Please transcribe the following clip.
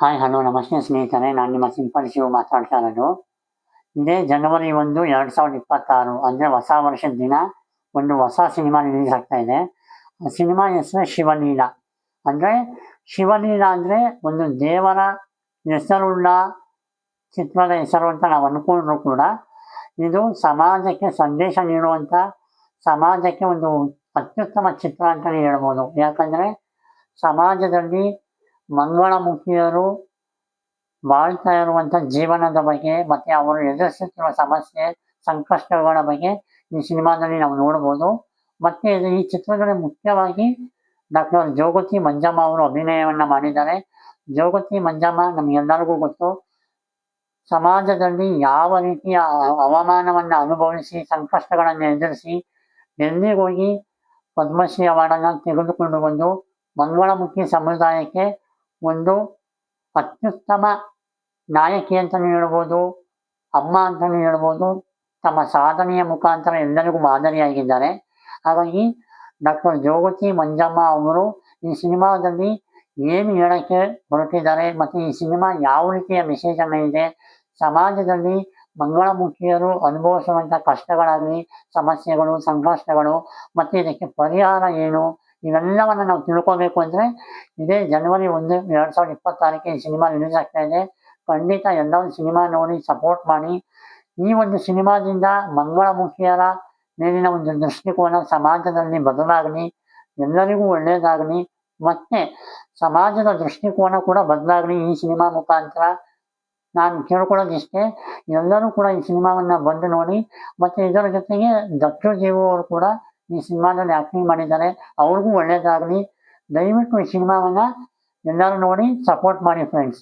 Hi hello ನಮಸ್ತೆ ಸ್ನೇಹಿತರೆ. ನಾನು ನಿಮ್ಮ ಸಿಂಪಲ್ ಶಿವ ಮಾತಾಡ್ತಾ ಇರೋದು ಇದೇ ಜನವರಿ ಒಂದು, ಎರಡು ಸಾವಿರದ ಇಪ್ಪತ್ತಾರು, ಅಂದರೆ ಹೊಸ ವರ್ಷದ ದಿನ, ಒಂದು ಹೊಸ ಸಿನಿಮಾ ರಿಲೀಸ್ ಆಗ್ತಾ ಇದೆ. ಸಿನಿಮಾ ಹೆಸರು ಶಿವಲೀಲ. ಅಂದರೆ ಶಿವಲೀಲ ಅಂದರೆ ಒಂದು ದೇವರ ಹೆಸರುಳ್ಳ ಚಿತ್ರದ ಹೆಸರು ಅಂತ ನಾವು ಅಂದ್ಕೊಂಡ್ರು ಕೂಡ. ಇದು ಸಮಾಜಕ್ಕೆ ಸಂದೇಶ ನೀಡುವಂಥ ಸಮಾಜಕ್ಕೆ ಒಂದು ಅತ್ಯುತ್ತಮ ಚಿತ್ರ ಅಂತಲೇ ಹೇಳ್ಬೋದು. ಯಾಕಂದರೆ ಸಮಾಜದಲ್ಲಿ ಮಂಗಳಮುಖಿಯರು ಬಾಳ್ತಾ ಇರುವಂಥ ಜೀವನದ ಬಗ್ಗೆ ಮತ್ತೆ ಅವರು ಎದುರಿಸುತ್ತಿರುವ ಸಮಸ್ಯೆ, ಸಂಕಷ್ಟಗಳ ಬಗ್ಗೆ ಈ ಸಿನಿಮಾದಲ್ಲಿ ನಾವು ನೋಡಬಹುದು ಮತ್ತೆ ಈ ಚಿತ್ರದಲ್ಲಿ ಮುಖ್ಯವಾಗಿ ಡಾಕ್ಟರ್ ಜೋಗತಿ ಮಂಜಮ್ಮ ಅವರು ಅಭಿನಯವನ್ನ ಮಾಡಿದ್ದಾರೆ. ಜೋಗತಿ ಮಂಜಮ್ಮ ನಮಗೆಲ್ಲರಿಗೂ ಗೊತ್ತು. ಸಮಾಜದಲ್ಲಿ ಯಾವ ರೀತಿಯ ಅವಮಾನವನ್ನು ಅನುಭವಿಸಿ, ಸಂಕಷ್ಟಗಳನ್ನು ಎದುರಿಸಿ, ಎಲ್ಲಿಗೋಗಿ ಪದ್ಮಶ್ರೀ ಅವಾರ್ಡನ್ನು ತೆಗೆದುಕೊಂಡು ಬಂದು ಮಂಗಳಮುಖಿ ಸಮುದಾಯಕ್ಕೆ ಒಂದು ಅತ್ಯುತ್ತಮ ನಾಯಕಿ ಅಂತಲೂ ಹೇಳ್ಬೋದು, ಅಮ್ಮ ಅಂತಲೂ ಹೇಳ್ಬೋದು, ತಮ್ಮ ಸಾಧನೆಯ ಮುಖಾಂತರ ಎಲ್ಲರಿಗೂ ಮಾದರಿಯಾಗಿದ್ದಾರೆ. ಹಾಗಾಗಿ ಡಾಕ್ಟರ್ ಜೋಗತಿ ಮಂಜಮ್ಮ ಅವರು ಈ ಸಿನಿಮಾದಲ್ಲಿ ಏನು ಹೇಳಕ್ಕೆ ಹೊರಟಿದ್ದಾರೆ ಮತ್ತು ಈ ಸಿನಿಮಾ ಯಾವ ರೀತಿಯ ಮೆಸೇಜ್ ಇದೆ, ಸಮಾಜದಲ್ಲಿ ಮಂಗಳಮುಖಿಯರು ಅನುಭವಿಸುವಂಥ ಕಷ್ಟಗಳಾಗಲಿ, ಸಮಸ್ಯೆಗಳು, ಸಂಕಷ್ಟಗಳು, ಮತ್ತು ಇದಕ್ಕೆ ಪರಿಹಾರ ಏನು ಇವೆಲ್ಲವನ್ನು ನಾವು ತಿಳ್ಕೋಬೇಕು ಅಂದರೆ ಇದೇ ಜನವರಿ ಒಂದು, ಎರಡು ಸಾವಿರದ ಇಪ್ಪತ್ತಾರಕ್ಕೆ ಈ ಸಿನಿಮಾ ರಿಲೀಸ್ ಆಗ್ತಾ ಇದೆ. ಖಂಡಿತ ಎಲ್ಲರೂ ಸಿನಿಮಾ ನೋಡಿ ಸಪೋರ್ಟ್ ಮಾಡಿ. ಈ ಒಂದು ಸಿನಿಮಾದಿಂದ ಮಂಗಳಮುಖಿಯರ ಮೇಲಿನ ಒಂದು ದೃಷ್ಟಿಕೋನ ಸಮಾಜದಲ್ಲಿ ಬದಲಾಗಲಿ, ಎಲ್ಲರಿಗೂ ಒಳ್ಳೆಯದಾಗಲಿ, ಮತ್ತೆ ಸಮಾಜದ ದೃಷ್ಟಿಕೋನ ಕೂಡ ಬದಲಾಗಲಿ ಈ ಸಿನಿಮಾ ಮುಖಾಂತರ. ನಾನು ಕೇಳ್ಕೊಳ್ಳೋದಿಷ್ಟೇ, ಎಲ್ಲರೂ ಕೂಡ ಈ ಸಿನಿಮಾವನ್ನು ಬಂದು ನೋಡಿ, ಮತ್ತು ಇದರ ಜೊತೆಗೆ ದತ್ತು ಜೀವು ಅವರು ಕೂಡ ಈ ಸಿನಿಮಾದಲ್ಲಿ ಆ್ಯಕ್ಟಿಂಗ್ ಮಾಡಿದ್ದಾರೆ. ಅವ್ರಿಗೂ ಒಳ್ಳೇದಾಗಲಿ. ದಯವಿಟ್ಟು ಈ ಸಿನಿಮಾವನ್ನು ಎಲ್ಲರೂ ನೋಡಿ ಸಪೋರ್ಟ್ ಮಾಡಿ ಫ್ರೆಂಡ್ಸ್